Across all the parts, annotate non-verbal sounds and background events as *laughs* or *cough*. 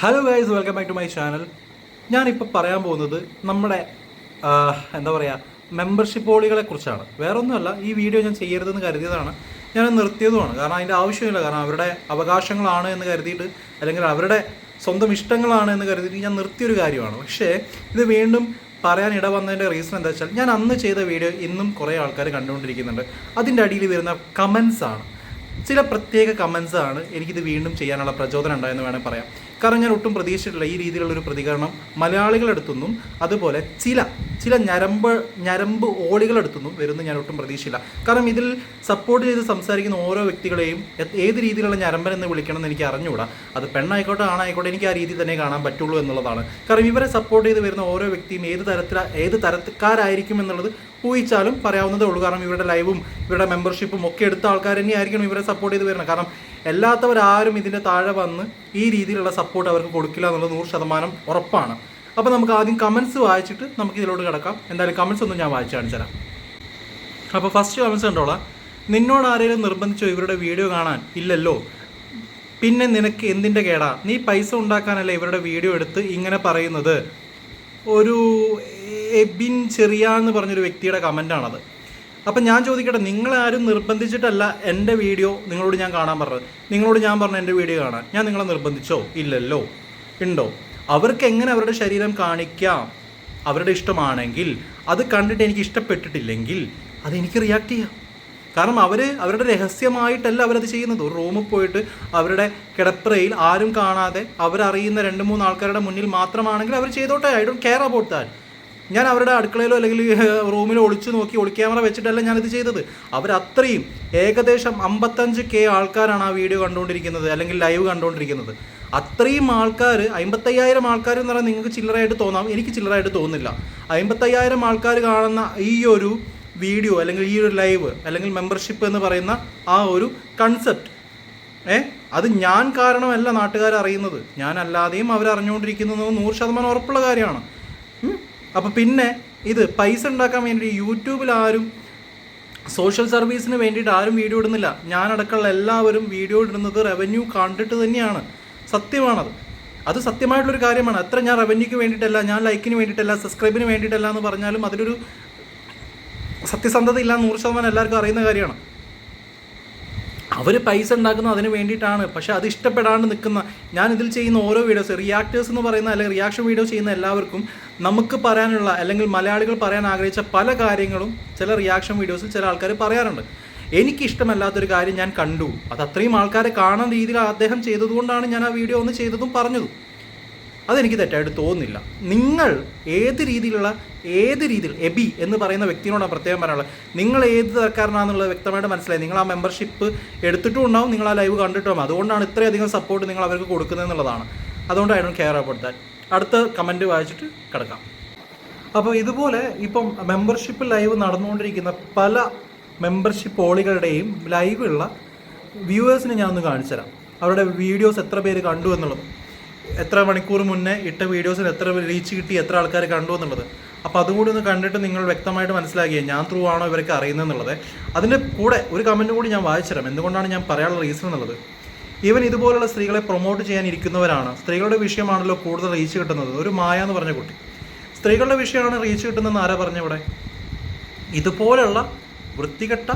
Hello guys welcome back to my channel ഞാനിപ്പോൾ പറയാൻ പോകുന്നത് നമ്മുടെ എന്താ പറയുക മെമ്പർഷിപ്പ് പോളികളെ കുറിച്ചാണ്. വേറെ ഒന്നുമല്ല ഈ വീഡിയോ ഞാൻ ചെയ്യരുതെന്ന് കരുതിയതാണ്. ഞാൻ നിർത്തിയതുമാണ്. കാരണം അതിന്റെ ആവശ്യമില്ല. കാരണം അവരുടെ അവകാശങ്ങളാണ് എന്ന് കരുതിയിട്ട് അല്ലെങ്കിൽ അവരുടെ സ്വന്തം ഇഷ്ടങ്ങളാണ് എന്ന് കരുതിയിട്ട് ഞാൻ നിർത്തിയൊരു കാര്യമാണ്. പക്ഷേ ഇത് വീണ്ടും പറയാൻ ഇട വന്നതിന്റെ റീസൺ എന്താ വെച്ചാൽ ഞാൻ അന്ന് ചെയ്ത വീഡിയോ ഇന്നും കുറേ ആൾക്കാർ കണ്ടുകൊണ്ടിരിക്കുന്നുണ്ട്. അതിന്റെ അടിയിൽ വരുന്ന കമൻസ് ആണ്. ചില പ്രത്യേക കമൻസ് ആണ് എനിക്കിത് വീണ്ടും ചെയ്യാനുള്ള പ്രചോദനം ഉണ്ടായെന്ന് വേണമെങ്കിൽ പറയാം. കാരണം ഞാൻ ഒട്ടും പ്രതീക്ഷിച്ചിട്ടില്ല. ഈ രീതിയിലുള്ളൊരു പ്രതികരണം മലയാളികളെടുത്തുനിന്നും അതുപോലെ ചില ചില ഞരമ്പ് ഞരമ്പ് ഓളികളെടുത്തുനിന്നും വരുന്നു ഞാൻ ഒട്ടും പ്രതീക്ഷയില്ല കാരണം ഇതിൽ സപ്പോർട്ട് ചെയ്ത് സംസാരിക്കുന്ന ഓരോ വ്യക്തികളെയും ഏത് രീതിയിലുള്ള ഞരമ്പൻ എന്ന് വിളിക്കണം എന്ന് എനിക്ക് അറിഞ്ഞുകൂടാ. അത് പെണ്ണായിക്കോട്ടെ ആണായിക്കോട്ടെ എനിക്ക് ആ രീതി തന്നെ കാണാൻ പറ്റുള്ളൂ എന്നുള്ളതാണ്. കാരണം ഇവരെ സപ്പോർട്ട് ചെയ്ത് വരുന്ന ഓരോ വ്യക്തിയും ഏത് തരത്തിലാണ് ഏത് തരക്കാരായിരിക്കും എന്നുള്ളത് ഊഹിച്ചാലും പറയാവുന്നതേ ഉള്ളൂ. കാരണം ഇവരുടെ ലൈവും ഇവരുടെ മെമ്പർഷിപ്പും ഒക്കെ എടുത്ത ആൾക്കാർ തന്നെയായിരിക്കണം ഇവരെ സപ്പോർട്ട് ചെയ്ത് വരുന്നത്. കാരണം എല്ലാത്തവരാരും ഇതിന്റെ താഴെ വന്ന് ഈ രീതിയിലുള്ള സപ്പോർട്ട് അവർക്ക് കൊടുക്കില്ല എന്നുള്ളത് നൂറ് ശതമാനം ഉറപ്പാണ്. അപ്പോൾ നമുക്ക് ആദ്യം കമൻസ് വായിച്ചിട്ട് നമുക്ക് ഇതിലോട്ട് കിടക്കാം. എന്തായാലും കമൻസ് ഒന്നും ഞാൻ വായിച്ചു കാണിച്ചു തരാം. അപ്പോൾ ഫസ്റ്റ് കമൻസ് കണ്ടോളാം. നിന്നോട് ആരെങ്കിലും നിർബന്ധിച്ചോ ഇവരുടെ വീഡിയോ കാണാൻ? ഇല്ലല്ലോ. പിന്നെ നിനക്ക് എന്തിന്റെ കേടാ? നീ പൈസ ഉണ്ടാക്കാനല്ല ഇവരുടെ വീഡിയോ എടുത്ത് ഇങ്ങനെ പറയുന്നത്? ഒരു എബിൻ ചെറിയ എന്ന് പറഞ്ഞൊരു വ്യക്തിയുടെ കമന്റാണത് അപ്പം ഞാൻ ചോദിക്കട്ടെ നിങ്ങളാരും നിർബന്ധിച്ചിട്ടല്ല എന്റെ വീഡിയോ നിങ്ങളോട് ഞാൻ കാണാൻ പറഞ്ഞത്? നിങ്ങളോട് ഞാൻ പറഞ്ഞ എന്റെ വീഡിയോ കാണാൻ ഞാൻ നിങ്ങളെ നിർബന്ധിച്ചോ? ഇല്ലല്ലോ. ഉണ്ടോ? അവർക്ക് എങ്ങനെ അവരുടെ ശരീരം കാണിക്കാം? അവരുടെ ഇഷ്ടമാണെങ്കിൽ അത് കണ്ടിട്ട് എനിക്ക് ഇഷ്ടപ്പെട്ടിട്ടില്ലെങ്കിൽ അതെനിക്ക് റിയാക്ട് ചെയ്യാം. കാരണം അവർ അവരുടെ രഹസ്യമായിട്ടല്ല അവരത് ചെയ്യുന്നത്. ഒരു റൂമിൽ പോയിട്ട് അവരുടെ കിടപ്പറയിൽ ആരും കാണാതെ അവരറിയുന്ന രണ്ട് മൂന്ന് ആൾക്കാരുടെ മുന്നിൽ മാത്രമാണെങ്കിൽ അവർ ചെയ്തോട്ടെ. I don't care about that ഞാൻ അവരുടെ അടുക്കളയിലോ അല്ലെങ്കിൽ റൂമിലോ ഒളിച്ചു നോക്കി ഒളി ക്യാമറ വെച്ചിട്ടല്ല ഞാനിത് ചെയ്തത്. അവരത്രയും ഏകദേശം അമ്പത്തഞ്ച് കെ ആൾക്കാരാണ് ആ വീഡിയോ കണ്ടുകൊണ്ടിരിക്കുന്നത് അല്ലെങ്കിൽ ലൈവ് കണ്ടുകൊണ്ടിരിക്കുന്നത്. അത്രയും ആൾക്കാർ അമ്പത്തയ്യായിരം ആൾക്കാർ എന്ന് പറഞ്ഞാൽ നിങ്ങൾക്ക് ചില്ലറായിട്ട് തോന്നാം എനിക്ക് ചില്ലറായിട്ട് തോന്നുന്നില്ല. അമ്പത്തയ്യായിരം ആൾക്കാർ കാണുന്ന ഈ ഒരു വീഡിയോ അല്ലെങ്കിൽ ഈ ഒരു ലൈവ് അല്ലെങ്കിൽ മെമ്പർഷിപ്പ് എന്ന് പറയുന്ന ആ ഒരു കൺസെപ്റ്റ് ഏ അത് ഞാൻ കാരണമല്ല നാട്ടുകാർ അറിയുന്നത്. ഞാനല്ലാതെയും അവരറിഞ്ഞുകൊണ്ടിരിക്കുന്നത് നൂറ് ശതമാനം ഉറപ്പുള്ള കാര്യമാണ്. അപ്പം പിന്നെ ഇത് പൈസ ഉണ്ടാക്കാൻ വേണ്ടി യൂട്യൂബിൽ ആരും സോഷ്യൽ സർവീസിന് വേണ്ടിയിട്ട് ആരും വീഡിയോ ഇടുന്നില്ല. ഞാനടക്കമുള്ള എല്ലാവരും വീഡിയോ ഇടുന്നത് റവന്യൂ കണ്ടിട്ട് തന്നെയാണ്. സത്യമാണത്. അത് സത്യമായിട്ടുള്ളൊരു കാര്യമാണ്. എത്ര ഞാൻ റവന്യൂക്ക് വേണ്ടിയിട്ടല്ല ഞാൻ ലൈക്കിന് വേണ്ടിയിട്ടല്ല സബ്സ്ക്രൈബിന് വേണ്ടിയിട്ടല്ല എന്ന് പറഞ്ഞാലും അതിലൊരു സത്യസന്ധത ഇല്ല നൂറ് ശതമാനം എല്ലാവർക്കും അറിയുന്ന കാര്യമാണ്. അവർ പൈസ ഉണ്ടാക്കുന്നത് അതിന് വേണ്ടിയിട്ടാണ്. പക്ഷെ അത് ഇഷ്ടപ്പെടാണ്ട് നിൽക്കുന്ന ഞാൻ ഇതിൽ ചെയ്യുന്ന ഓരോ വീഡിയോസ് റിയാക്ടേഴ്സ് എന്ന് പറയുന്ന അല്ലെങ്കിൽ റിയാക്ഷൻ വീഡിയോ ചെയ്യുന്ന എല്ലാവർക്കും നമുക്ക് പറയാനുള്ള അല്ലെങ്കിൽ മലയാളികൾ പറയാൻ ആഗ്രഹിച്ച പല കാര്യങ്ങളും ചില റിയാക്ഷൻ വീഡിയോസിൽ ചില ആൾക്കാർ പറയാറുണ്ട്. എനിക്ക് ഇഷ്ടമല്ലാത്തൊരു കാര്യം ഞാൻ കണ്ടു. അത് അത്രയും ആൾക്കാരെ കാണുന്ന രീതിയിൽ അദ്ദേഹം ചെയ്തതുകൊണ്ടാണ് ഞാൻ ആ വീഡിയോ ഒന്ന് ചെയ്തതും പറഞ്ഞതും. അതെനിക്ക് തെറ്റായിട്ട് തോന്നുന്നില്ല. നിങ്ങൾ ഏത് രീതിയിലുള്ള ഏത് രീതിയിൽ എബി എന്ന് പറയുന്ന വ്യക്തിയോടാണ് പ്രത്യേകം പറയാനുള്ളത്? നിങ്ങൾ ഏത് തരക്കാരനാണെന്നുള്ളത് വ്യക്തമായിട്ട് മനസ്സിലായി. നിങ്ങൾ ആ മെമ്പർഷിപ്പ് എടുത്തിട്ടും ഉണ്ടാവും നിങ്ങൾ ആ ലൈവ് കണ്ടിട്ടും അതുകൊണ്ടാണ് ഇത്രയധികം സപ്പോർട്ട് നിങ്ങൾ അവർക്ക് കൊടുക്കുന്നത് എന്നുള്ളതാണ്. അതുകൊണ്ട് I don't care about that അടുത്ത കമന്റ് വായിച്ചിട്ട് കിടക്കാം. അപ്പോൾ ഇതുപോലെ ഇപ്പം മെമ്പർഷിപ്പ് ലൈവ് നടന്നുകൊണ്ടിരിക്കുന്ന പല മെമ്പർഷിപ്പ് ഓളികളുടെയും ലൈവുള്ള വ്യൂവേഴ്സിനെ ഞാൻ ഒന്ന് കാണിച്ചു തരാം അവരുടെ വീഡിയോസ് എത്ര പേര് കണ്ടു എന്നുള്ളത്. എത്ര മണിക്കൂർ മുന്നേ ഇട്ട വീഡിയോസിന് എത്ര റീച്ച് കിട്ടി എത്ര ആൾക്കാർ കണ്ടു എന്നുള്ളത്. അപ്പോൾ അതുകൂടി ഒന്ന് കണ്ടിട്ട് നിങ്ങൾ വ്യക്തമായിട്ട് മനസ്സിലാക്കിയേ ഞാൻ ത്രൂ ആണോ ഇവരൊക്കെ അറിയുന്നത് എന്നുള്ളത്. അതിന്റെ കൂടെ ഒരു കമന്റ് കൂടി ഞാൻ വായിച്ചു തരാം. എന്തുകൊണ്ടാണ് ഞാൻ പറയാനുള്ള റീസൺ എന്നുള്ളത്? ഈവൻ ഇതുപോലുള്ള സ്ത്രീകളെ പ്രൊമോട്ട് ചെയ്യാൻ ഇരിക്കുന്നവരാണ്. സ്ത്രീകളുടെ വിഷയമാണല്ലോ കൂടുതൽ റീച്ച് കിട്ടുന്നത്. ഒരു മായ എന്ന് പറഞ്ഞ കുട്ടി. സ്ത്രീകളുടെ വിഷയമാണ് റീച്ച് കിട്ടുന്നതെന്ന് ആരാ പറഞ്ഞവിടെ ഇതുപോലുള്ള വൃത്തികെട്ട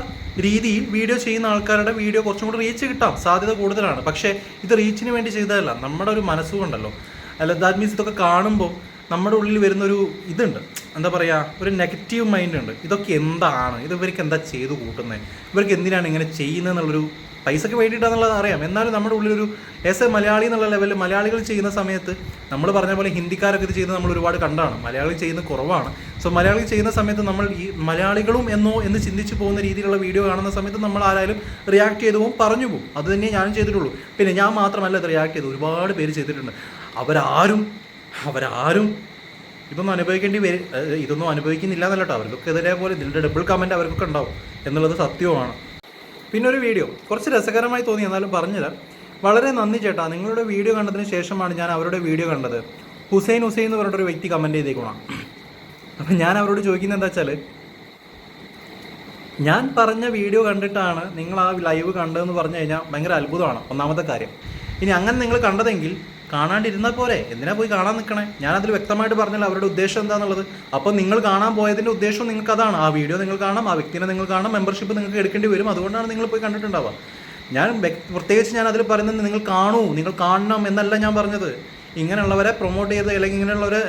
രീതിയിൽ വീഡിയോ ചെയ്യുന്ന ആൾക്കാരുടെ വീഡിയോ കുറച്ചും കൂടി റീച്ച് കിട്ടാം. സാധ്യത കൂടുതലാണ്. പക്ഷേ ഇത് റീച്ചിന് വേണ്ടി ചെയ്തതല്ല. നമ്മുടെ ഒരു മനസ്സുകൊണ്ടല്ലോ. അല്ല ദാറ്റ് മീൻസ് ഇതൊക്കെ കാണുമ്പോൾ നമ്മുടെ ഉള്ളിൽ വരുന്നൊരു ഇതുണ്ട്. എന്താ പറയുക ഒരു നെഗറ്റീവ് മൈൻഡ് ഉണ്ട്. ഇതൊക്കെ എന്താണ്? ഇത് ഇവർക്ക് എന്താ ചെയ്തു കൂട്ടുന്നത് ഇവർക്ക് എന്തിനാണ് ഇങ്ങനെ ചെയ്യുന്നത് എന്നുള്ളൊരു പൈസക്ക് വേണ്ടിയിട്ടാണെന്നുള്ളത് അറിയാം. എന്നാലും നമ്മുടെ ഉള്ളിലൊരു എസ് എ മലയാളി എന്നുള്ള ലെവലിൽ മലയാളികൾ ചെയ്യുന്ന സമയത്ത് നമ്മൾ പറഞ്ഞ പോലെ ഹിന്ദിക്കാരൊക്കെ ഇത് ചെയ്യുന്നത് നമ്മൾ ഒരുപാട് കണ്ടാണ്. മലയാളി ചെയ്യുന്ന കുറവാണ്. സോ മലയാളി ചെയ്യുന്ന സമയത്ത് നമ്മൾ ഈ മലയാളികളും എന്നോ എന്ന് ചിന്തിച്ചു പോകുന്ന രീതിയിലുള്ള വീഡിയോ കാണുന്ന സമയത്ത് നമ്മൾ ആരായാലും റിയാക്ട് ചെയ്തു പോകും പറഞ്ഞു പോകും. അത് തന്നെ ഞാനും ചെയ്തിട്ടുള്ളൂ. പിന്നെ ഞാൻ മാത്രമല്ല ഇത് റിയാക്ട് ചെയ്തു ഒരുപാട് പേര് ചെയ്തിട്ടുണ്ട്. അവരാരും അവരാരും ഇതൊന്നും അനുഭവിക്കേണ്ടി വരും ഇതൊന്നും അനുഭവിക്കുന്നില്ല എന്നല്ലോ അവർക്കൊക്കെ ഇതേപോലെ ഇതിന്റെ ഡബിൾ കമന്റ് അവർക്കൊക്കെ ഉണ്ടാവും എന്നുള്ളത് സത്യവുമാണ്. പിന്നെ ഒരു വീഡിയോ. കുറച്ച് രസകരമായി തോന്നി എന്നാലും പറഞ്ഞുതരാം. വളരെ നന്ദി ചേട്ടാ. നിങ്ങളുടെ വീഡിയോ കണ്ടതിന് ശേഷമാണ് ഞാൻ അവരുടെ വീഡിയോ കണ്ടത്. ഹുസൈൻ ഹുസൈൻ എന്ന് പറഞ്ഞിട്ടൊരു വ്യക്തി കമന്റ് ചെയ്തേക്കണം അപ്പം ഞാൻ അവരോട് ചോദിക്കുന്നത് എന്താ വെച്ചാൽ ഞാൻ പറഞ്ഞ വീഡിയോ കണ്ടിട്ടാണ് നിങ്ങൾ ആ ലൈവ് കണ്ടതെന്ന് പറഞ്ഞു കഴിഞ്ഞാൽ ഭയങ്കര അത്ഭുതമാണ്. ഒന്നാമത്തെ കാര്യം. ഇനി അങ്ങനെ നിങ്ങൾ കണ്ടതെങ്കിൽ കാണാണ്ടിരുന്നാൽ പോരെ. എന്തിനാ പോയി കാണാൻ നിൽക്കണേ ഞാനതിൽ വ്യക്തമായിട്ട് പറഞ്ഞല്ലോ അവരുടെ ഉദ്ദേശം എന്താണെന്നുള്ളത് അപ്പോൾ നിങ്ങൾ കാണാൻ പോയതിന്റെ ഉദ്ദേശം നിങ്ങൾക്ക് അതാണ് ആ വീഡിയോ നിങ്ങൾ കാണാം ആ വ്യക്തിനെ നിങ്ങൾ കാണാം മെമ്പർഷിപ്പ് നിങ്ങൾക്ക് എടുക്കേണ്ടി വരും. അതുകൊണ്ടാണ് നിങ്ങൾ പോയി കണ്ടിട്ടുണ്ടാവുക. ഞാൻ പ്രത്യേകിച്ച് ഞാൻ അതിൽ പറയുന്നത് നിങ്ങൾ കാണൂ നിങ്ങൾ കാണണം എന്നല്ല ഞാൻ പറഞ്ഞത്. ഇങ്ങനെയുള്ളവരെ പ്രൊമോട്ട് ചെയ്ത് അല്ലെങ്കിൽ ഇങ്ങനെയുള്ളവരെ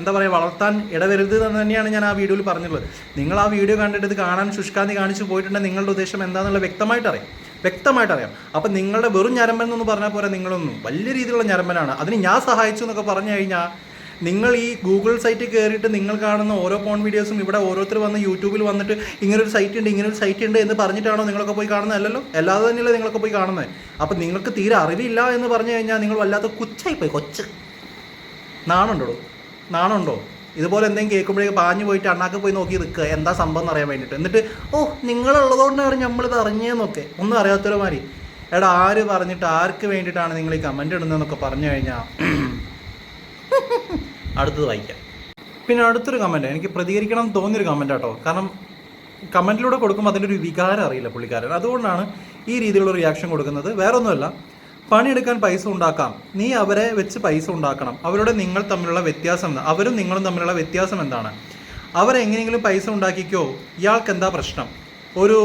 എന്താ പറയുക വളർത്താൻ ഇടവരുത് എന്ന് തന്നെയാണ് ഞാൻ ആ വീഡിയോയിൽ പറഞ്ഞുള്ളത് നിങ്ങൾ ആ വീഡിയോ കണ്ടിട്ട് ഇത് കാണാൻ ശുഷ്കാന്തി കാണിച്ചു പോയിട്ടുണ്ടെങ്കിൽ നിങ്ങളുടെ ഉദ്ദേശം എന്താണെന്നുള്ള വ്യക്തമായിട്ട് അറിയാം. വ്യക്തമായിട്ട് അറിയാം അപ്പം നിങ്ങളുടെ വെറും ഞരമ്പൻ എന്നൊന്ന് പറഞ്ഞാൽ പോലെ നിങ്ങളൊന്നും. വലിയ രീതിയിലുള്ള ഞരമ്പനാണ്. അതിന് ഞാൻ സഹായിച്ചു എന്നൊക്കെ പറഞ്ഞു കഴിഞ്ഞാൽ നിങ്ങൾ ഈ ഗൂഗിൾ സൈറ്റിൽ കയറിയിട്ട് നിങ്ങൾ കാണുന്ന ഓരോ ഫോൺ വീഡിയോസും ഇവിടെ ഓരോരുത്തർ വന്ന് യൂട്യൂബിൽ വന്നിട്ട് ഇങ്ങനൊരു സൈറ്റ് ഉണ്ട് ഇങ്ങനൊരു സൈറ്റ് ഉണ്ട് എന്ന് പറഞ്ഞിട്ടാണോ നിങ്ങളൊക്കെ പോയി കാണുന്നത് അല്ലല്ലോ അല്ലാതെ തന്നെയല്ലേ നിങ്ങളൊക്കെ പോയി കാണുന്നത് അപ്പം നിങ്ങൾക്ക് തീരെ അറിവില്ല എന്ന് പറഞ്ഞു കഴിഞ്ഞാൽ നിങ്ങൾ വല്ലാത്ത കൊച്ചായിപ്പോയി കൊച്ച്. നാണുണ്ടോ? നാണുണ്ടോ? ഇതുപോലെ എന്തെങ്കിലും കേൾക്കുമ്പോഴേക്ക് പാഞ്ഞു പോയിട്ട് അണ്ണാക്ക് പോയി നോക്കി നിൽക്കുക. എന്താ സംഭവം എന്ന് അറിയാൻ വേണ്ടിയിട്ട്. എന്നിട്ട് ഓ നിങ്ങളുള്ളതുകൊണ്ടാണ് നമ്മളിത് അറിഞ്ഞതെന്നൊക്കെ. ഒന്നും അറിയാത്തൊരുമാതിരി എടാ ആര് പറഞ്ഞിട്ട് ആർക്ക് വേണ്ടിയിട്ടാണ് നിങ്ങൾ ഈ കമന്റ് ഇടുന്നതെന്നൊക്കെ പറഞ്ഞു കഴിഞ്ഞാൽ *clears throat* അടുത്തത് വായിക്കാം. പിന്നെ അടുത്തൊരു കമന്റ് എനിക്ക് പ്രതികരിക്കണം എന്ന് തോന്നിയൊരു കമന്റ് കേട്ടോ കാരണം കമന്റിലൂടെ കൊടുക്കുമ്പോൾ അതിന്റെ ഒരു വികാരം അറിയില്ല പുള്ളിക്കാരൻ. അതുകൊണ്ടാണ് ഈ രീതിയിലുള്ള റിയാക്ഷൻ കൊടുക്കുന്നത്. വേറൊന്നുമല്ല. പണിയെടുക്കാൻ പൈസ ഉണ്ടാക്കാം. നീ അവരെ വെച്ച് പൈസ ഉണ്ടാക്കണം. അവരോട് നിങ്ങൾ തമ്മിലുള്ള വ്യത്യാസം അവരും നിങ്ങളും തമ്മിലുള്ള വ്യത്യാസം എന്താണ്? അവരെങ്ങനെയെങ്കിലും പൈസ ഉണ്ടാക്കിക്കോ. ഇയാൾക്ക് എന്താ പ്രശ്നം? ഒരു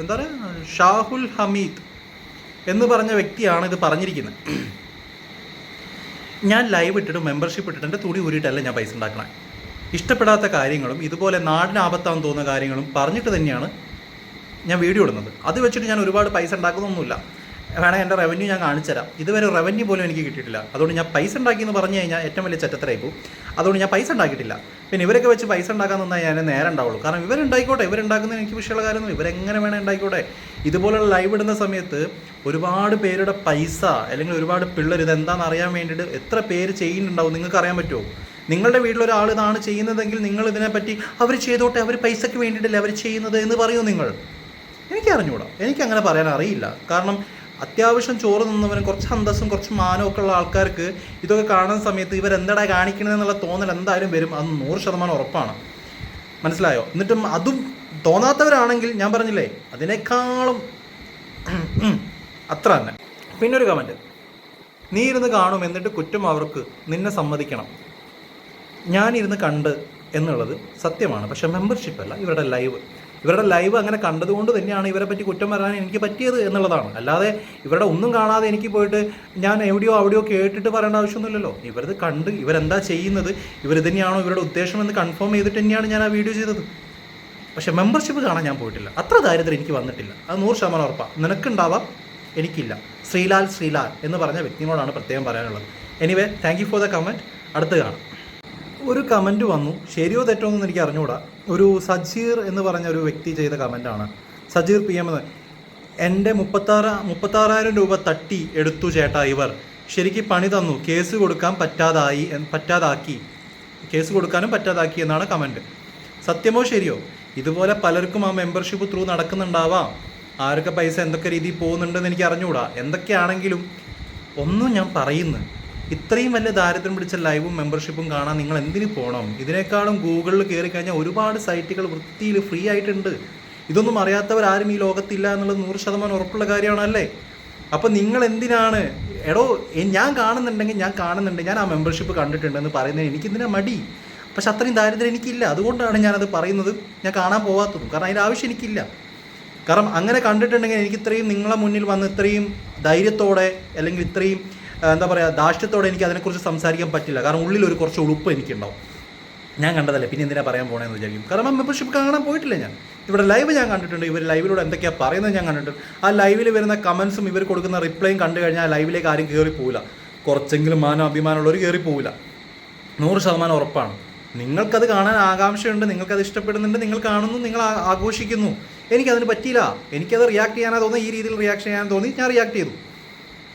എന്താ പറയുക ഷാഹുൽ ഹമീദ് എന്ന് പറഞ്ഞ വ്യക്തിയാണ് ഇത് പറഞ്ഞിരിക്കുന്നത്. ഞാൻ ലൈവ് ഇട്ടിട്ട് മെമ്പർഷിപ്പ് ഇട്ടിട്ട് എന്റെ തുണി ഊരിയിട്ടല്ല ഞാൻ പൈസ ഉണ്ടാക്കണേ. ഇഷ്ടപ്പെടാത്ത കാര്യങ്ങളും ഇതുപോലെ നാടിന് ആപത്താന്ന് തോന്നുന്ന കാര്യങ്ങളും പറഞ്ഞിട്ട് തന്നെയാണ് ഞാൻ വീഡിയോ ഇടുന്നത്. അത് വെച്ചിട്ട് ഞാൻ ഒരുപാട് പൈസ ഉണ്ടാക്കുന്നൊന്നുമില്ല. വേണമെങ്കിൽ എന്റെ റവന്യൂ ഞാൻ കാണിച്ചുതരാം ഇതുവരെ റവന്യൂ പോലും എനിക്ക് കിട്ടിയിട്ടില്ല. അതുകൊണ്ട് ഞാൻ പൈസ ഉണ്ടാക്കി എന്ന് പറഞ്ഞു കഴിഞ്ഞാൽ ഏറ്റവും വലിയ ചെറ്റത്തരായി പോകും അതുകൊണ്ട് ഞാൻ പൈസ ഉണ്ടാക്കിയിട്ടില്ല. പിന്നെ ഇവരൊക്കെ വെച്ച് പൈസ ഉണ്ടാക്കാൻ നിന്നാൽ ഞാൻ നേരം ഉണ്ടാവുള്ളൂ. കാരണം ഇവരുണ്ടായിക്കോട്ടെ ഇവരുണ്ടാക്കുന്നതിന് എനിക്ക് വിഷയമുള്ള കാര്യമൊന്നും ഇവരെങ്ങനെ വേണേൽ ഉണ്ടായിക്കോട്ടെ. ഇതുപോലുള്ള ലൈവ് ഇടുന്ന സമയത്ത് ഒരുപാട് പേരുടെ പൈസ അല്ലെങ്കിൽ ഒരുപാട് പിള്ളേർ ഇതെന്താണെന്ന് അറിയാൻ വേണ്ടിയിട്ട് എത്ര പേര് ചെയ്യുന്നുണ്ടാവും നിങ്ങൾക്ക് അറിയാൻ പറ്റുമോ? നിങ്ങളുടെ വീട്ടിലൊരാൾ ഇതാണ് ചെയ്യുന്നതെങ്കിൽ നിങ്ങൾ ഇതിനെപ്പറ്റി അവർ ചെയ്തോട്ടെ അവർ പൈസയ്ക്ക് വേണ്ടിയിട്ടല്ലേ അവർ ചെയ്യുന്നത് എന്ന് പറയൂ നിങ്ങൾ? എനിക്ക് എനിക്കങ്ങനെ പറയാൻ അറിയില്ല. കാരണം അത്യാവശ്യം ചോറ് നിന്നവനും കുറച്ച് അന്തസ്സും കുറച്ച് മാനവും ഒക്കെ ഉള്ള ആൾക്കാർക്ക് ഇതൊക്കെ കാണുന്ന സമയത്ത് ഇവരെന്താടാ കാണിക്കണമെന്നുള്ള തോന്നൽ എന്തായാലും വരും. അത് നൂറ് ശതമാനം ഉറപ്പാണ്. മനസ്സിലായോ? എന്നിട്ടും അതും തോന്നാത്തവരാണെങ്കിൽ ഞാൻ പറഞ്ഞില്ലേ അതിനേക്കാളും അത്ര തന്നെ. പിന്നെ ഒരു കമന്റ് നീ ഇരുന്ന് കാണും എന്നിട്ട് കുറ്റം അവർക്ക് നിന്നെ സമ്മതിക്കണം. ഞാനിരുന്ന് കണ്ട് എന്നുള്ളത് സത്യമാണ്. പക്ഷേ മെമ്പർഷിപ്പ് അല്ല ഇവരുടെ ലൈവ് ഇവരുടെ ലൈവ് അങ്ങനെ കണ്ടതുകൊണ്ട് തന്നെയാണ് ഇവരെ പറ്റി കുറ്റം പറയാൻ എനിക്ക് പറ്റിയത് എന്നുള്ളതാണ്. അല്ലാതെ ഇവരുടെ ഒന്നും കാണാതെ എനിക്ക് പോയിട്ട് ഞാൻ എവിടെയോ അവിടെയോ കേട്ടിട്ട് പറയേണ്ട ആവശ്യമൊന്നുമില്ലല്ലോ. ഇവരത് കണ്ട് ഇവരെന്താ ചെയ്യുന്നത് ഇവർ തന്നെയാണോ ഇവരുടെ ഉദ്ദേശം എന്ന് കൺഫേം ചെയ്തിട്ട് തന്നെയാണ് ഞാൻ ആ വീഡിയോ ചെയ്തത്. പക്ഷെ മെമ്പർഷിപ്പ് കാണാൻ ഞാൻ പോയിട്ടില്ല. അത്ര ദാരിദ്ര്യം എനിക്ക് വന്നിട്ടില്ല. അത് നൂറ് ശതമാനം ഉറപ്പാണ് നിനക്കുണ്ടാവാം എനിക്കില്ല. ശ്രീലാൽ ശ്രീലാൽ എന്ന് പറഞ്ഞ വ്യക്തിയോടാണ് പ്രത്യേകം പറയാനുള്ളത്. Anyway thank you for the comment അടുത്ത് കാണാം. ഒരു കമന്റ് വന്നു. ശരിയോ തെറ്റോ എന്ന് എനിക്ക് അറിഞ്ഞുകൂടാ ഒരു സജീർ എന്ന് പറഞ്ഞ ഒരു വ്യക്തി ചെയ്ത കമന്റാണ് സജീർ പി എം എന്ന് എന്റെ മുപ്പത്താറ് മുപ്പത്താറായിരം രൂപ തട്ടി എടുത്തു ചേട്ടാ ഇവർ. ശരിക്ക് പണി തന്നു. കേസ് കൊടുക്കാൻ പറ്റാതായി പറ്റാതാക്കി. കേസ് കൊടുക്കാനും പറ്റാതാക്കി എന്നാണ് കമന്റ് സത്യമോ ശരിയോ? ഇതുപോലെ പലർക്കും ആ മെമ്പർഷിപ്പ് ത്രൂ നടക്കുന്നുണ്ടാവാം. ആരൊക്കെ പൈസ എന്തൊക്കെ രീതിയിൽ പോകുന്നുണ്ടെന്ന് എനിക്ക് അറിഞ്ഞുകൂടാ എന്തൊക്കെയാണെങ്കിലും ഒന്നും ഞാൻ പറയുന്നു. ഇത്രയും വലിയ ദാരിദ്ര്യം പിടിച്ച ലൈവും മെമ്പർഷിപ്പും കാണാൻ നിങ്ങൾ എന്തിനു പോകണം ഇതിനേക്കാളും ഗൂഗിളിൽ കയറി കഴിഞ്ഞാൽ ഒരുപാട് സൈറ്റുകൾ വൃത്തിയിൽ ഫ്രീ ആയിട്ടുണ്ട്. ഇതൊന്നും അറിയാത്തവരാരും ഈ ലോകത്തില്ല എന്നുള്ളത് നൂറ് ശതമാനം ഉറപ്പുള്ള കാര്യമാണല്ലേ? അപ്പം നിങ്ങൾ എന്തിനാണ്? എടോ ഞാൻ കാണുന്നുണ്ടെങ്കിൽ ഞാൻ കാണുന്നുണ്ട്. ഞാൻ ആ മെമ്പർഷിപ്പ് കണ്ടിട്ടുണ്ടെന്ന് പറയുന്നത് എനിക്ക് എനിക്കിതിനാ മടി? പക്ഷെ അത്രയും ദാരിദ്ര്യം എനിക്കില്ല. അതുകൊണ്ടാണ് ഞാനത് പറയുന്നത്. ഞാൻ കാണാൻ പോകാത്തതും കാരണം അതിന്റെ ആവശ്യം എനിക്കില്ല. കാരണം അങ്ങനെ കണ്ടിട്ടുണ്ടെങ്കിൽ എനിക്ക് ഇത്രയും നിങ്ങളെ മുന്നിൽ വന്ന് ഇത്രയും ധൈര്യത്തോടെ അല്ലെങ്കിൽ ഇത്രയും എന്താ പറയുക ദാഷ്ട്യത്തോടെ എനിക്ക് അതിനെക്കുറിച്ച് സംസാരിക്കാൻ പറ്റില്ല. കാരണം ഉള്ളിൽ ഒരു കുറച്ച് ഉളുപ്പ് എനിക്കുണ്ടാവും. ഞാൻ കണ്ടതല്ലേ പിന്നെ എന്തിനാ പറയാൻ പോണേന്ന് വിചാരിക്കും. കാരണം മെമ്പർഷിപ്പ് കാണാൻ പോയിട്ടില്ല ഞാൻ. ഇവിടെ ലൈവ് ഞാൻ കണ്ടിട്ടുണ്ട്. ഇവർ ലൈവിലൂടെ എന്തൊക്കെയാണ് പറയുന്നത് ഞാൻ കണ്ടിട്ടുണ്ട്. ആ ലൈവിൽ വരുന്ന കമൻസും ഇവർ കൊടുക്കുന്ന റിപ്ലൈയും കണ്ടു കഴിഞ്ഞാൽ ലൈവിലേക്ക് ആരും കയറി പോവില്ല. കുറച്ചെങ്കിലും മാനം അഭിമാനമുള്ളവർ കയറി പോവില്ല. നൂറ് ശതമാനം ഉറപ്പാണ്. നിങ്ങൾക്കത് കാണാൻ ആകാംക്ഷയുണ്ട് നിങ്ങൾക്കത് ഇഷ്ടപ്പെടുന്നുണ്ട് നിങ്ങൾ കാണുന്നു നിങ്ങൾ ആഘോഷിക്കുന്നു. എനിക്കതിന് പറ്റിയില്ല. എനിക്കത് റിയാക്ട് ചെയ്യാനാ തോന്നി ഈ രീതിയിൽ റിയാക്ഷൻ ചെയ്യാൻ തോന്നി ഞാൻ റിയാക്ട് ചെയ്തു.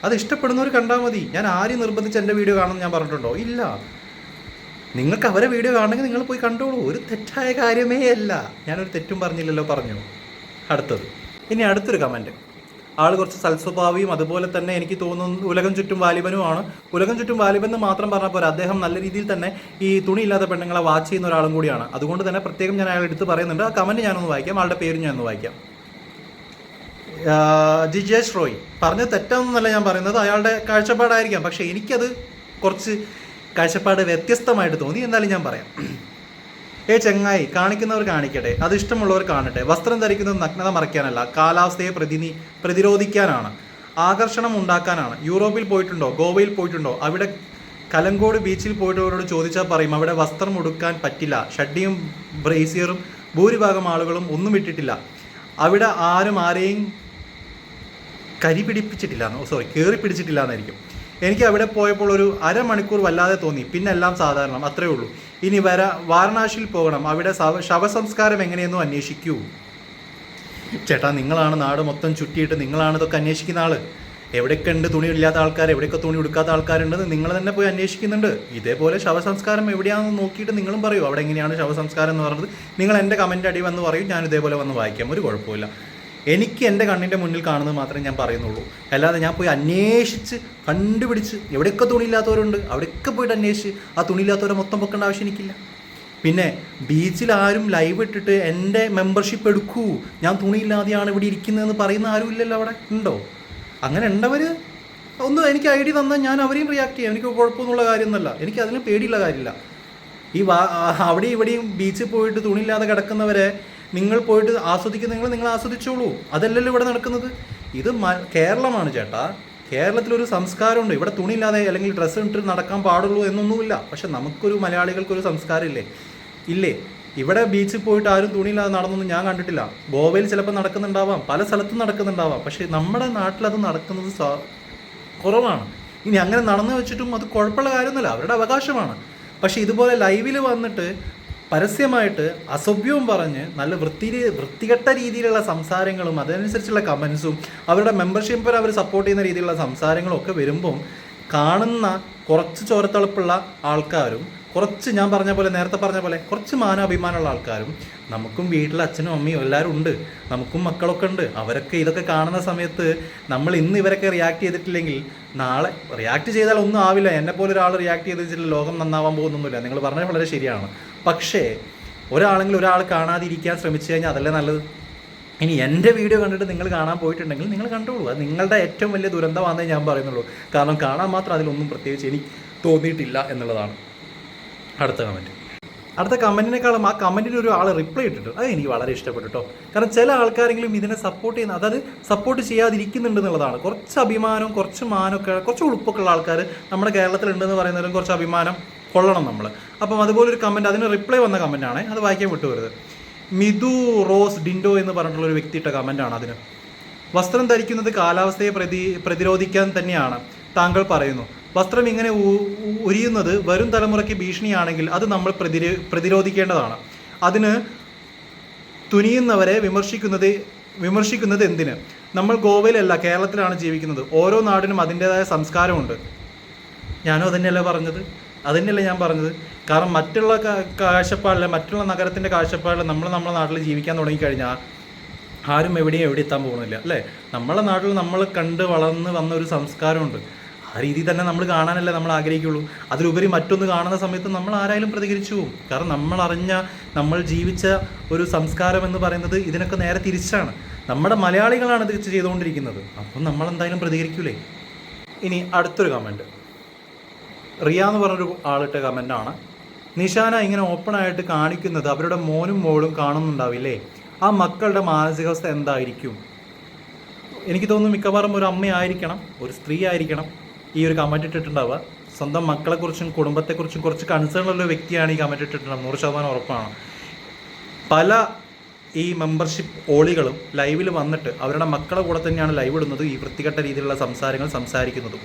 അത് ഇഷ്ടപ്പെടുന്നവർ കണ്ടാൽ മതി. ഞാൻ ആരും നിർബന്ധിച്ച് എന്റെ വീഡിയോ കാണുമെന്ന് ഞാൻ പറഞ്ഞിട്ടുണ്ടോ? ഇല്ല. നിങ്ങൾക്ക് അവരെ വീഡിയോ കാണണമെങ്കിൽ നിങ്ങൾ പോയി കണ്ടോളൂ. ഒരു തെറ്റായ കാര്യമേ അല്ല. ഞാനൊരു തെറ്റും പറഞ്ഞില്ലല്ലോ പറഞ്ഞു. അടുത്തത്. ഇനി അടുത്തൊരു കമന്റ് ആൾ കുറച്ച് സൽസ്വഭാവിയും അതുപോലെ തന്നെ എനിക്ക് തോന്നുന്നു ഉലകം ചുറ്റും വാലിബനുമാണ്. ഉലകം ചുറ്റും വാലിബൻ എന്ന് മാത്രം പറഞ്ഞാൽ പോരാ. അദ്ദേഹം നല്ല രീതിയിൽ തന്നെ ഈ തുണിയില്ലാത്ത പെണ്ണുങ്ങളെ വാച്ച് ചെയ്യുന്ന ഒരാളും കൂടിയാണ്. അതുകൊണ്ട് തന്നെ പ്രത്യേകം ഞാൻ അയാൾ എടുത്ത് പറയുന്നുണ്ട്. ആ കമന്റ് ഞാനൊന്ന് വായിക്കാം. ആളുടെ പേര് ഞാനൊന്ന് വായിക്കാം. ജിജേഷ് റോയ്. പറഞ്ഞ തെറ്റാണെന്നല്ല ഞാൻ പറയുന്നത്. അയാളുടെ കാഴ്ചപ്പാടായിരിക്കാം. പക്ഷെ എനിക്കത് കുറച്ച് കാഴ്ചപ്പാട് വ്യത്യസ്തമായിട്ട് തോന്നി. എന്നാലും ഞാൻ പറയാം. ഏ ചെങ്ങായി കാണിക്കുന്നവർ കാണിക്കട്ടെ. അത് ഇഷ്ടമുള്ളവർ കാണട്ടെ. വസ്ത്രം ധരിക്കുന്നത് നഗ്നത മറയ്ക്കാനല്ല. കാലാവസ്ഥയെ പ്രതിനി പ്രതിരോധിക്കാനാണ്. ആകർഷണം ഉണ്ടാക്കാനാണ്. യൂറോപ്പിൽ പോയിട്ടുണ്ടോ? ഗോവയിൽ പോയിട്ടുണ്ടോ? അവിടെ കലങ്കോട് ബീച്ചിൽ പോയിട്ടവരോട് ചോദിച്ചാൽ പറയും അവിടെ വസ്ത്രം ഉടുക്കാൻ പറ്റില്ല. ഷഡ്ഡിയും ബ്രേസിയറും ഭൂരിഭാഗം ആളുകളും ഒന്നും ഇട്ടിട്ടില്ല. അവിടെ ആരും ആരെയും കരി പിടിപ്പിച്ചിട്ടില്ല സോറി കയറി പിടിച്ചിട്ടില്ല എന്നായിരിക്കും എനിക്ക് അവിടെ പോയപ്പോൾ ഒരു അരമണിക്കൂർ വല്ലാതെ തോന്നി. പിന്നെ എല്ലാം സാധാരണ അത്രേ ഉള്ളൂ. ഇനി വര വാരണാസിയിൽ പോകണം. അവിടെ ശവസംസ്കാരം എങ്ങനെയെന്നും അന്വേഷിക്കൂ. ചേട്ടാ നിങ്ങളാണ് നാട് മൊത്തം ചുറ്റിയിട്ട് നിങ്ങളാണ് ഇതൊക്കെ അന്വേഷിക്കുന്ന ആൾ. എവിടെയൊക്കെ ഉണ്ട് തുണി ഇല്ലാത്ത ആൾക്കാർ എവിടെയൊക്കെ തുണി എടുക്കാത്ത ആൾക്കാരുണ്ടെന്ന് നിങ്ങൾ തന്നെ പോയി അന്വേഷിക്കുന്നുണ്ട്. ഇതേപോലെ ശവസംസ്കാരം എവിടെയാണെന്ന് നോക്കിയിട്ട് നിങ്ങളും പറയൂ. അവിടെ എങ്ങനെയാണ് ശവസംസ്കാരം എന്ന് പറഞ്ഞത്? നിങ്ങൾ എന്റെ കമന്റ് അടി വന്ന് പറയും. ഞാൻ ഇതേപോലെ വന്ന് വായിക്കാം. ഒരു കുഴപ്പമില്ല എനിക്ക് എന്റെ കണ്ണിന്റെ മുന്നിൽ കാണുന്നത് മാത്രമേ ഞാൻ പറയുന്നുള്ളൂ. അല്ലാതെ ഞാൻ പോയി അന്വേഷിച്ച് കണ്ടുപിടിച്ച് എവിടെയൊക്കെ തുണിയില്ലാത്തവരുണ്ട് അവിടെയൊക്കെ പോയിട്ട് അന്വേഷിച്ച് ആ തുണിയില്ലാത്തവരെ മൊത്തം പൊക്കേണ്ട ആവശ്യം എനിക്കില്ല. പിന്നെ ബീച്ചിൽ ആരും ലൈവ് ഇട്ടിട്ട് എന്റെ മെമ്പർഷിപ്പ് എടുക്കൂ. ഞാൻ തുണിയില്ലാതെയാണ് ഇവിടെ ഇരിക്കുന്നതെന്ന് പറയുന്ന ആരും ഇല്ലല്ലോ അവിടെ. ഉണ്ടോ? അങ്ങനെ ഉണ്ടവർ ഒന്ന് എനിക്ക് ഐഡിയ തന്നാൽ ഞാൻ അവരെയും റിയാക്ട് ചെയ്യാം. എനിക്ക് കുഴപ്പമൊന്നുള്ള കാര്യമൊന്നുമല്ല. എനിക്ക് അതിന് പേടിയുള്ള കാര്യമില്ല. ഈ അവിടെയും ഇവിടെയും ബീച്ചിൽ പോയിട്ട് തുണിയില്ലാതെ കിടക്കുന്നവരെ നിങ്ങൾ പോയിട്ട് ആസ്വദിക്കുന്ന നിങ്ങൾ ആസ്വദിച്ചോളൂ. അതല്ലല്ലോ ഇവിടെ നടക്കുന്നത്. ഇത് കേരളമാണ് ചേട്ടാ. കേരളത്തിലൊരു സംസ്കാരമുണ്ട്. ഇവിടെ തുണിയില്ലാതെ അല്ലെങ്കിൽ ഡ്രസ്സ് ഇട്ട് നടക്കാൻ പാടുള്ളൂ എന്നൊന്നുമില്ല. പക്ഷെ നമുക്കൊരു മലയാളികൾക്കൊരു സംസ്കാരം ഇല്ലേ? ഇല്ലേ ഇവിടെ ബീച്ചിൽ പോയിട്ട് ആരും തുണിയില്ലാതെ നടന്നൊന്നും ഞാൻ കണ്ടിട്ടില്ല. ഗോവയിൽ ചിലപ്പോൾ നടക്കുന്നുണ്ടാവാം. പല സ്ഥലത്തും നടക്കുന്നുണ്ടാവാം. പക്ഷേ നമ്മുടെ നാട്ടിൽ അത് നടക്കുന്നത് കുറവാണ്. ഇനി അങ്ങനെ നടന്നു വെച്ചിട്ടും അത് കുഴപ്പമുള്ള കാര്യമൊന്നുമല്ല. അവരുടെ അവകാശമാണ്. പക്ഷേ ഇതുപോലെ ലൈവിൽ വന്നിട്ട് പരസ്യമായിട്ട് അസഭ്യവും പറഞ്ഞ് നല്ല വൃത്തി വൃത്തികെട്ട രീതിയിലുള്ള സംസാരങ്ങളും അതനുസരിച്ചുള്ള കമൻസും അവരുടെ മെമ്പർഷിപ്പിൽ അവർ സപ്പോർട്ട് ചെയ്യുന്ന രീതിയിലുള്ള സംസാരങ്ങളും ഒക്കെ വരുമ്പം കാണുന്ന കുറച്ച് ചോരത്തളപ്പുള്ള ആൾക്കാരും കുറച്ച് ഞാൻ പറഞ്ഞ പോലെ നേരത്തെ പറഞ്ഞ പോലെ കുറച്ച് മാനാഭിമാനമുള്ള ആൾക്കാരും നമുക്കും വീട്ടിൽ അച്ഛനും അമ്മയും എല്ലാവരും ഉണ്ട്. നമുക്കും മക്കളൊക്കെ ഉണ്ട്. അവരൊക്കെ ഇതൊക്കെ കാണുന്ന സമയത്ത് നമ്മൾ ഇന്ന് ഇവരൊക്കെ റിയാക്ട് ചെയ്തിട്ടില്ലെങ്കിൽ നാളെ റിയാക്ട് ചെയ്താൽ ഒന്നും ആവില്ല. എന്നെ പോലെ ഒരാൾ റിയാക്ട് ചെയ്ത് വെച്ചിട്ട് ലോകം നന്നാവാൻ പോകുന്നൊന്നുമില്ല. നിങ്ങൾ പറഞ്ഞത് വളരെ ശരിയാണ്. പക്ഷേ ഒരാളെങ്കിലും ഒരാൾ കാണാതിരിക്കാൻ ശ്രമിച്ചു കഴിഞ്ഞാൽ അതല്ലേ നല്ലത്? ഇനി എന്റെ വീഡിയോ കണ്ടിട്ട് നിങ്ങൾ കാണാൻ പോയിട്ടുണ്ടെങ്കിൽ നിങ്ങൾ കണ്ടോളൂ. അത് നിങ്ങളുടെ ഏറ്റവും വലിയ ദുരന്തമാണെന്നേ ഞാൻ പറയുന്നുള്ളൂ. കാരണം കാണാൻ മാത്രം അതിലൊന്നും പ്രത്യേകിച്ച് എനിക്ക് തോന്നിയിട്ടില്ല എന്നുള്ളതാണ്. അടുത്ത കമന്റ് അടുത്ത കമന്റിനേക്കാളും ആ കമന്റിന് ഒരു ആൾ റിപ്ലൈ ഇട്ടിട്ടുണ്ട് അത് എനിക്ക് വളരെ ഇഷ്ടപ്പെട്ടു കേട്ടോ കാരണം ചില ആൾക്കാരെങ്കിലും ഇതിനെ സപ്പോർട്ട് ചെയ്യുന്ന അതായത് സപ്പോർട്ട് ചെയ്യാതിരിക്കുന്നുണ്ട് എന്നുള്ളതാണ്. കുറച്ച് അഭിമാനവും കുറച്ച് മാനമൊക്കെ കുറച്ച് ഉളുപ്പൊക്കെ ഉള്ള ആൾക്കാർ നമ്മുടെ കേരളത്തിലുണ്ടെന്ന് പറയുന്നതിലും കുറച്ച് അഭിമാനം കൊള്ളണം നമ്മൾ അപ്പം അതുപോലെ ഒരു കമന്റ് അതിന് റിപ്ലൈ വന്ന കമന്റാണ് അത് വായിക്കാൻ വിട്ടുവരുത് മിതു റോസ് ഡിൻഡോ എന്ന് പറഞ്ഞിട്ടുള്ള ഒരു വ്യക്തി ഇട്ട കമന്റാണ് അതിന്. വസ്ത്രം ധരിക്കുന്നത് കാലാവസ്ഥയെ പ്രതി പ്രതിരോധിക്കാൻ തന്നെയാണ്. താങ്കൾ പറയുന്നു. വസ്ത്രം ഇങ്ങനെ ഉരിയുന്നത് വരും തലമുറയ്ക്ക് ഭീഷണിയാണെങ്കിൽ അത് നമ്മൾ പ്രതിരോ പ്രതിരോധിക്കേണ്ടതാണ്. അതിന് തുനിയുന്നവരെ വിമർശിക്കുന്നത് വിമർശിക്കുന്നത് എന്തിന്? നമ്മൾ ഗോവയിലല്ല കേരളത്തിലാണ് ജീവിക്കുന്നത്. ഓരോ നാടിനും അതിന്റെതായ സംസ്കാരമുണ്ട്. ഞാനും അതന്നെയല്ലേ പറഞ്ഞത്? അതന്നെയല്ലേ ഞാൻ പറഞ്ഞത്? കാരണം മറ്റുള്ള കാഴ്ചപ്പാടിൽ മറ്റുള്ള നഗരത്തിന്റെ കാഴ്ചപ്പാടിൽ നമ്മൾ നമ്മുടെ നാട്ടിൽ ജീവിക്കാൻ തുടങ്ങിക്കഴിഞ്ഞാൽ ആരും എവിടെയും എവിടെ എത്താൻ പോകുന്നില്ല അല്ലേ? നമ്മളെ നാട്ടിൽ നമ്മൾ കണ്ട് വളർന്ന് വന്ന ഒരു സംസ്കാരമുണ്ട്. ആ രീതിയിൽ തന്നെ നമ്മൾ കാണാനല്ലേ നമ്മൾ ആഗ്രഹിക്കുള്ളൂ. അതിലുപരി മറ്റൊന്ന് കാണുന്ന സമയത്ത് നമ്മൾ ആരായാലും പ്രതികരിച്ചു പോകും. കാരണം നമ്മൾ അറിഞ്ഞ നമ്മൾ ജീവിച്ച ഒരു സംസ്കാരം എന്ന് പറയുന്നത് ഇതിനൊക്കെ നേരെ തിരിച്ചാണ്. നമ്മുടെ മലയാളികളാണ് ഇത് ചെയ്തുകൊണ്ടിരിക്കുന്നത്. അപ്പം നമ്മൾ എന്തായാലും പ്രതികരിക്കൂലേ? ഇനി അടുത്തൊരു കമന്റ് റിയ എന്ന് പറഞ്ഞൊരു ആളിട്ട കമന്റാണ് നിഷാന ഇങ്ങനെ ഓപ്പൺ ആയിട്ട് കാണിക്കുന്നത് അവരുടെ മോനും മോളും കാണുന്നുണ്ടാവില്ലേ? ആ മക്കളുടെ മാനസികാവസ്ഥ എന്തായിരിക്കും? എനിക്ക് തോന്നുന്നു മിക്കവാറും ഒരു അമ്മയായിരിക്കണം ഒരു സ്ത്രീ ആയിരിക്കണം ഈ ഒരു കമന്റ് ഇട്ടിട്ടുണ്ടാവുക. സ്വന്തം മക്കളെക്കുറിച്ചും കുടുംബത്തെക്കുറിച്ചും കുറച്ച് കൺസേൺ ഉള്ള വ്യക്തിയാണ് ഈ കമന്റ് ഇട്ടിട്ടുണ്ടാവുക. നൂറ് ശതമാനം ഉറപ്പാണ്. പല ഈ മെമ്പർഷിപ്പ് ഓളികളും ലൈവിൽ വന്നിട്ട് അവരുടെ മക്കളെ കൂടെ തന്നെയാണ് ലൈവ് ഇടുന്നത് ഈ വൃത്തികെട്ട രീതിയിലുള്ള സംസാരങ്ങൾ സംസാരിക്കുന്നതും.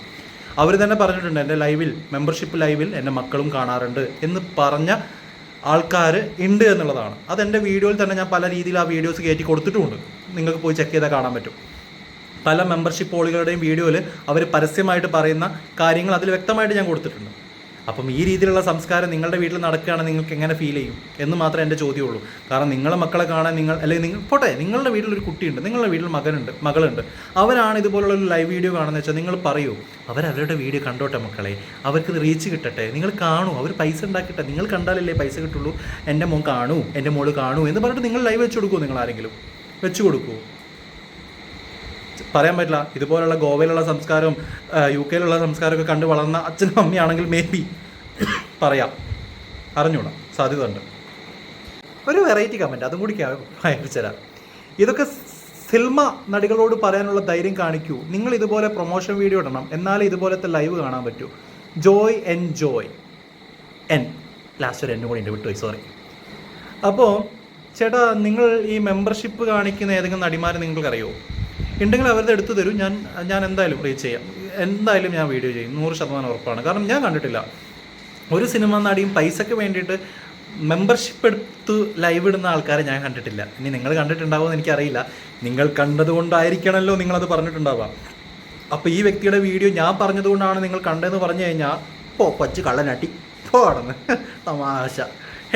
അവർ തന്നെ പറഞ്ഞിട്ടുണ്ട് എന്റെ ലൈവിൽ മെമ്പർഷിപ്പ് ലൈവിൽ എന്റെ മക്കളും കാണാറുണ്ട് എന്ന് പറഞ്ഞ ആൾക്കാർ ഉണ്ട് എന്നുള്ളതാണ്. അതെന്റെ വീഡിയോയിൽ തന്നെ ഞാൻ പല രീതിയിൽ ആ വീഡിയോസ് കയറ്റി കൊടുത്തിട്ടുമുണ്ട്. നിങ്ങൾക്ക് പോയി ചെക്ക് ചെയ്താൽ കാണാൻ പറ്റും. പല മെമ്പർഷിപ്പ് ഓളികളുടെയും വീഡിയോയിൽ അവർ പരസ്യമായിട്ട് പറയുന്ന കാര്യങ്ങൾ അതിൽ വ്യക്തമായിട്ട് ഞാൻ കൊടുത്തിട്ടുണ്ട്. അപ്പം ഈ രീതിയിലുള്ള സംസ്കാരം നിങ്ങളുടെ വീട്ടിൽ നടക്കുകയാണെങ്കിൽ നിങ്ങൾക്ക് എങ്ങനെ ഫീൽ ചെയ്യും? എന്ന് മാത്രമേ എന്റെ ചോദ്യമുള്ളൂ. കാരണം നിങ്ങളെ മക്കളെ കാണാൻ നിങ്ങൾ അല്ലെങ്കിൽ നിങ്ങൾ പോട്ടെ നിങ്ങളുടെ വീട്ടിൽ വീട്ടിലൊരു കുട്ടിയുണ്ട് നിങ്ങളുടെ വീട്ടിൽ മകനുണ്ട് മകളുണ്ട്. അവരാണ് ഇതുപോലുള്ള ഒരു ലൈവ് വീഡിയോ കാണുന്നത് വെച്ചാൽ നിങ്ങൾ പറയൂ അവരവരുടെ വീഡിയോ കണ്ടോട്ടെ മക്കളെ അവർക്ക് റീച്ച് കിട്ടട്ടെ നിങ്ങൾ കാണൂ അവർ പൈസ ഉണ്ടാക്കിട്ടെ നിങ്ങൾ കണ്ടാലല്ലേ പൈസ കിട്ടുള്ളൂ എന്റെ മോൻ കാണൂ എന്റെ മോൾ കാണൂ എന്ന് പറഞ്ഞിട്ട് നിങ്ങൾ ലൈവ് വെച്ച് കൊടുക്കുമോ നിങ്ങൾ ആരെങ്കിലും? വെച്ച് കൊടുക്കുമോ പറയാൻ പറ്റില്ല. ഇതുപോലുള്ള ഗോവയിലുള്ള സംസ്കാരവും യു കെയിലുള്ള സംസ്കാരമൊക്കെ കണ്ട് വളർന്ന അച്ഛനും അമ്മയാണെങ്കിൽ മേ ബി പറയാം. അറിഞ്ഞൂടാ സാധ്യത ഉണ്ട് ഒരു വെറൈറ്റി കമന്റ് അതും കൂടി അയച്ചുതരാം ഇതൊക്കെ സിനിമ നടികളോട് പറയാനുള്ള ധൈര്യം കാണിക്കൂ. നിങ്ങൾ ഇതുപോലെ പ്രൊമോഷൻ വീഡിയോ ഇടണം എന്നാലേ ഇതുപോലത്തെ ലൈവ് കാണാൻ പറ്റൂ. Joy N Joy N last ഒരു എന്നും കൂടി ഉണ്ട് വിട്ടുപോയി സോറി അപ്പോൾ ചേട്ടാ നിങ്ങൾ ഈ മെമ്പർഷിപ്പ് കാണിക്കുന്ന ഏതെങ്കിലും നടിമാരെ നിങ്ങൾക്കറിയോ? ഉണ്ടെങ്കിൽ അവരുടെ എടുത്തു തരും. ഞാൻ ഞാൻ എന്തായാലും റീച്ച് ചെയ്യാം. എന്തായാലും ഞാൻ വീഡിയോ ചെയ്യും. നൂറ് ശതമാനം ഉറപ്പാണ്. കാരണം ഞാൻ കണ്ടിട്ടില്ല. ഒരു സിനിമ നടിയും പൈസയ്ക്ക് വേണ്ടിയിട്ട് മെമ്പർഷിപ്പ് എടുത്ത് ലൈവ് ഇടുന്ന ആൾക്കാരെ ഞാൻ കണ്ടിട്ടില്ല. ഇനി നിങ്ങൾ കണ്ടിട്ടുണ്ടാവുമെന്ന് എനിക്കറിയില്ല. നിങ്ങൾ കണ്ടതുകൊണ്ടായിരിക്കണമല്ലോ നിങ്ങളത് പറഞ്ഞിട്ടുണ്ടാവുക. അപ്പോൾ ഈ വ്യക്തിയുടെ വീഡിയോ ഞാൻ പറഞ്ഞതുകൊണ്ടാണ് നിങ്ങൾ കണ്ടതെന്ന് പറഞ്ഞു കഴിഞ്ഞാൽ പോ പച്ച് കള്ളനാട്ടി. പോടന്ന് തമാശ.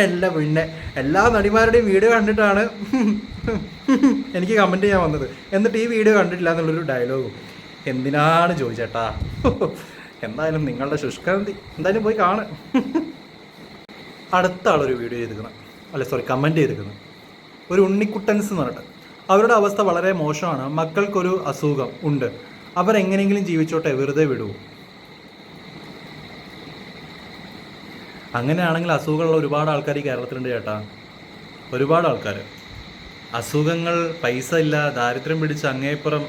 എല്ലാ പിന്നെ എല്ലാ നടിമാരുടെയും വീഡിയോ കണ്ടിട്ടാണ് എനിക്ക് കമന്റ് ചെയ്യാൻ വന്നത്. എന്നിട്ട് ഈ വീഡിയോ കണ്ടിട്ടില്ല എന്നുള്ളൊരു ഡയലോഗും എന്തിനാണ് ചോദിച്ചേട്ടാ എന്തായാലും നിങ്ങളുടെ ശുഷ്കാന്തി എന്തായാലും പോയി കാണ്. അടുത്ത ആളൊരു വീഡിയോ ചെയ്തിരിക്കുന്നത് അല്ല സോറി കമന്റ് ചെയ്തിരിക്കുന്നത് ഒരു ഉണ്ണിക്കുട്ടൻസ് എന്ന് പറഞ്ഞിട്ട്. അവരുടെ അവസ്ഥ വളരെ മോശമാണ്. മക്കൾക്കൊരു അസുഖം ഉണ്ട്. അവരെങ്ങനെയെങ്കിലും ജീവിച്ചോട്ടെ വെറുതെ വിടൂ അങ്ങനെയാണെങ്കിൽ അസുഖമുള്ള ഒരുപാട് ആൾക്കാർ ഈ കേരളത്തിലുണ്ട് ചേട്ടാ. ഒരുപാട് ആൾക്കാർ. അസുഖങ്ങൾ പൈസ ഇല്ല ദാരിദ്ര്യം പിടിച്ച് അങ്ങേപ്പുറം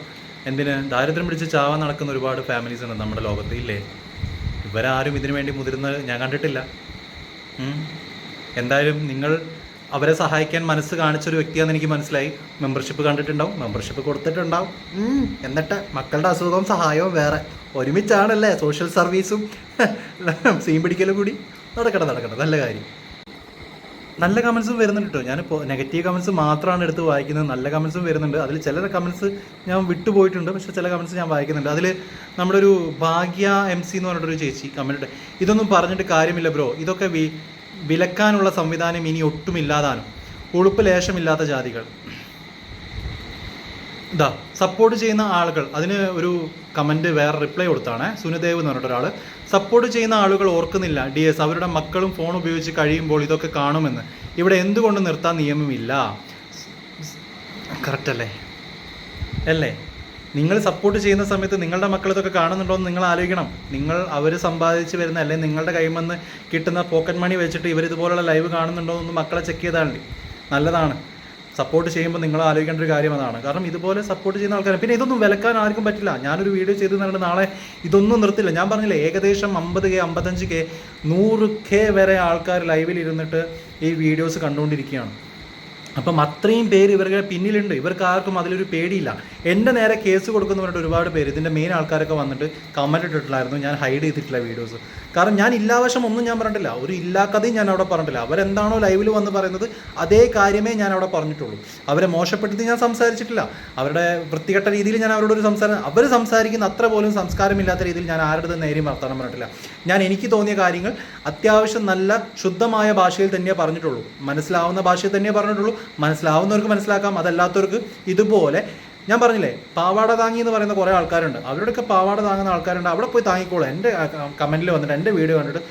എന്തിന്? ദാരിദ്ര്യം പിടിച്ച് ചാവാൻ നടക്കുന്ന ഒരുപാട് ഫാമിലീസ് ഉണ്ട് നമ്മുടെ ലോകത്ത് ഇല്ലേ? ഇവരാരും ഇതിനു വേണ്ടി മുതിരുന്ന ഞാൻ കണ്ടിട്ടില്ല. എന്തായാലും നിങ്ങൾ അവരെ സഹായിക്കാൻ മനസ്സ് കാണിച്ചൊരു വ്യക്തിയാണെന്ന് എനിക്ക് മനസ്സിലായി. മെമ്പർഷിപ്പ് കണ്ടിട്ടുണ്ടാവും. മെമ്പർഷിപ്പ് കൊടുത്തിട്ടുണ്ടാവും. എന്നിട്ട് മക്കളുടെ അസുഖവും സഹായവും വേറെ. ഒരുമിച്ചാണല്ലേ സോഷ്യൽ സർവീസും *laughs* സീൻ പിടിക്കലും കൂടി. നടക്കട്ടെ നടക്കട്ടെ. നല്ല കാര്യം. നല്ല കമൻസും വരുന്നുണ്ട് കേട്ടോ ഞാനിപ്പോൾ നെഗറ്റീവ് കമൻസ് മാത്രമാണ് എടുത്ത് വായിക്കുന്നത്. നല്ല കമൻസും വരുന്നുണ്ട്. അതിൽ ചില കമൻസ് ഞാൻ വിട്ടുപോയിട്ടുണ്ട് പക്ഷേ ചില കമൻസ് ഞാൻ വായിക്കുന്നുണ്ട്. അതിൽ നമ്മുടെ ഒരു ഭാഗ്യ എം സി എന്ന് പറഞ്ഞിട്ടൊരു ചേച്ചി കമന്റ് ഇതൊന്നും പറഞ്ഞിട്ട് കാര്യമില്ല ബ്രോ. ഇതൊക്കെ വി വിലക്കാനുള്ള സംവിധാനം ഇനി ഒട്ടും ഇല്ലാതാനും ഉളുപ്പ് ലേശമില്ലാത്ത ജാതികൾ. ഇതാ സപ്പോർട്ട് ചെയ്യുന്ന ആളുകൾ. അതിന് ഒരു കമന്റ് വേറെ റിപ്ലൈ കൊടുത്താണ്. സുനിദേവ് എന്ന് പറഞ്ഞിട്ട് ഒരാൾ സപ്പോർട്ട് ചെയ്യുന്ന ആളുകൾ ഓർക്കുന്നില്ല. ഡി എസ് അവരുടെ മക്കളും ഫോൺ ഉപയോഗിച്ച് കഴിയുമ്പോൾ ഇതൊക്കെ കാണുമെന്ന്. ഇവിടെ എന്തുകൊണ്ട് നിർത്താൻ നിയമമില്ല? കറക്റ്റ് അല്ലേ? അല്ലേ? നിങ്ങൾ സപ്പോർട്ട് ചെയ്യുന്ന സമയത്ത് നിങ്ങളുടെ മക്കൾ ഇതൊക്കെ കാണുന്നുണ്ടോ എന്ന് നിങ്ങൾ ആലോചിക്കണം. നിങ്ങൾ അവർ സമ്പാദിച്ച് വരുന്ന അല്ലെങ്കിൽ നിങ്ങളുടെ കൈമെന്ന് കിട്ടുന്ന പോക്കറ്റ് മണി വെച്ചിട്ട് ഇവർ ഇതുപോലുള്ള ലൈവ് കാണുന്നുണ്ടോ എന്ന് മക്കളെ ചെക്ക് ചെയ്താൽ നല്ലതാണ്. സപ്പോർട്ട് ചെയ്യുമ്പോൾ നിങ്ങൾ ആലോചിക്കേണ്ട ഒരു കാര്യം അതാണ്. കാരണം ഇതുപോലെ സപ്പോർട്ട് ചെയ്യുന്ന ആൾക്കാർ പിന്നെ ഇതൊന്നും വിലക്കാൻ ആർക്കും പറ്റില്ല. ഞാനൊരു വീഡിയോ ചെയ്ത് തന്നിട്ട് നാളെ ഇതൊന്നും നിർത്തില്ല. ഞാൻ പറഞ്ഞില്ല ഏകദേശം അമ്പത് കെ അമ്പത്തഞ്ച് കെ നൂറ് കെ വരെ ആൾക്കാർ ലൈവിൽ ഇരുന്നിട്ട് ഈ വീഡിയോസ് കണ്ടുകൊണ്ടിരിക്കുകയാണ്. അപ്പം അത്രയും പേര് ഇവരുടെ പിന്നിലുണ്ട്. ഇവർക്ക് ആർക്കും അതിലൊരു പേടിയില്ല. എന്റെ നേരെ കേസ് കൊടുക്കുന്നു പറഞ്ഞിട്ട് ഒരുപാട് പേര് ഇതിന്റെ മെയിൻ ആൾക്കാരൊക്കെ വന്നിട്ട് കമന്റ് ഇട്ടിട്ടില്ലായിരുന്നു ഞാൻ ഹൈഡ് ചെയ്തിട്ടില്ല വീഡിയോസ് കാരണം ഞാൻ ഇല്ലാവശം ഒന്നും ഞാൻ പറഞ്ഞിട്ടില്ല. ഒരു ഇല്ലാ ഞാൻ അവിടെ പറഞ്ഞിട്ടില്ല. അവരെന്താണോ ലൈവിൽ വന്ന് പറയുന്നത് അതേ കാര്യമേ ഞാൻ അവിടെ പറഞ്ഞിട്ടുള്ളൂ. അവരെ മോശപ്പെടുത്തി ഞാൻ സംസാരിച്ചിട്ടില്ല. അവരുടെ വൃത്തികെട്ട രീതിയിൽ ഞാൻ അവരോട് ഒരു സംസാരം അവർ സംസാരിക്കുന്ന അത്ര പോലും സംസ്കാരമില്ലാത്ത രീതിയിൽ ഞാൻ ആരുടെ നേരെയും വർത്തമാനം പറഞ്ഞിട്ടില്ല. ഞാൻ എനിക്ക് തോന്നിയ കാര്യങ്ങൾ അത്യാവശ്യം നല്ല ശുദ്ധമായ ഭാഷയിൽ തന്നെ പറഞ്ഞിട്ടുള്ളൂ. മനസ്സിലാവുന്ന ഭാഷയിൽ തന്നെ പറഞ്ഞിട്ടുള്ളൂ. മനസ്സിലാവുന്നവർക്ക് മനസ്സിലാക്കാം അതല്ലാത്തവർക്ക് ഇതുപോലെ. ഞാൻ പറഞ്ഞില്ലേ പാവാട താങ്ങി എന്ന് പറയുന്ന കുറേ ആൾക്കാരുണ്ട്. അവരോടൊക്കെ പാവാട താങ്ങുന്ന ആൾക്കാരുണ്ട്. അവിടെ പോയി താങ്ങിക്കോളൂ. എന്റെ കമന്റിൽ വന്നിട്ട് എന്റെ വീഡിയോ കണ്ടിട്ട്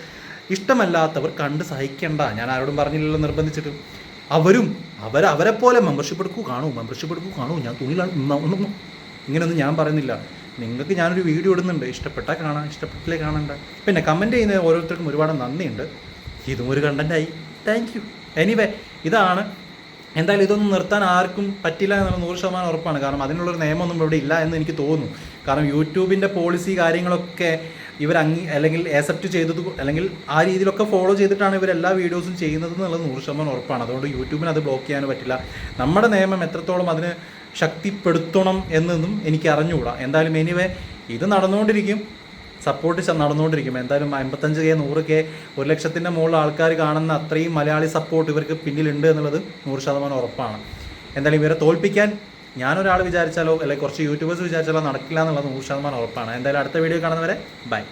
ഇഷ്ടമല്ലാത്തവർ കണ്ട് സഹിക്കേണ്ട. ഞാൻ ആരോടും പറഞ്ഞില്ലല്ലോ നിർബന്ധിച്ചിട്ട്. അവരും അവർ അവരെ പോലെ മെമ്പർഷിപ്പ് എടുക്കൂ കാണൂ മെമ്പർഷിപ്പ് എടുക്കൂ കാണൂ. ഞാൻ തുണിയിലാണ് ഇങ്ങനെയൊന്നും ഞാൻ പറയുന്നില്ല. നിങ്ങൾക്ക് ഞാനൊരു വീഡിയോ ഇടുന്നുണ്ട്. ഇഷ്ടപ്പെട്ടാൽ കാണാം ഇഷ്ടപ്പെട്ടില്ലേ കാണണ്ട. പിന്നെ കമന്റ് ചെയ്യുന്ന ഓരോരുത്തർക്കും ഒരുപാട് നന്ദിയുണ്ട്. ഇതും ഒരു കണ്ടന്റായി താങ്ക് യു എനിവേ ഇതാണ് എന്തായാലും ഇതൊന്നും നിർത്താൻ ആർക്കും പറ്റില്ല എന്നുള്ള നൂറ് ശതമാനം ഉറപ്പാണ്. കാരണം അതിനുള്ളൊരു നിയമമൊന്നും ഇവിടെ ഇല്ല എന്ന് എനിക്ക് തോന്നുന്നു. കാരണം യൂട്യൂബിന്റെ പോളിസി കാര്യങ്ങളൊക്കെ ഇവർ അങ്ങി അല്ലെങ്കിൽ ആക്സെപ്റ്റ് ചെയ്തത് അല്ലെങ്കിൽ ആ രീതിയിലൊക്കെ ഫോളോ ചെയ്തിട്ടാണ് ഇവർ എല്ലാ വീഡിയോസും ചെയ്യുന്നത് എന്നുള്ളത് നൂറ് ശതമാനം ഉറപ്പാണ്. അതുകൊണ്ട് യൂട്യൂബിന് അത് ബ്ലോക്ക് ചെയ്യാൻ പറ്റില്ല. നമ്മുടെ നിയമം എത്രത്തോളം അതിന് ശക്തിപ്പെടുത്തണം എന്നൊന്നും എനിക്ക് അറിഞ്ഞുകൂടാ. എന്തായാലും എനിവേ ഇത് നടന്നുകൊണ്ടിരിക്കും. സപ്പോർട്ട് നടന്നുകൊണ്ടിരിക്കും എന്തായാലും അമ്പത്തഞ്ച് കെ നൂറ് കെ ഒരു ലക്ഷത്തിന്റെ മുകളിൽ ആൾക്കാർ കാണുന്ന അത്രയും മലയാളി സപ്പോർട്ട് ഇവർക്ക് പിന്നിലുണ്ട് എന്നുള്ളത് നൂറ് ശതമാനം ഉറപ്പാണ്. എന്തായാലും ഇവരെ തോൽപ്പിക്കാൻ ഞാനൊരാൾ വിചാരിച്ചാലോ അല്ലെങ്കിൽ കുറച്ച് യൂട്യൂബേഴ്സ് വിചാരിച്ചാലോ നടക്കില്ല എന്നുള്ളത് നൂറ് ശതമാനം ഉറപ്പാണ്. എന്തായാലും അടുത്ത വീഡിയോ കാണുന്നവരെ ബൈ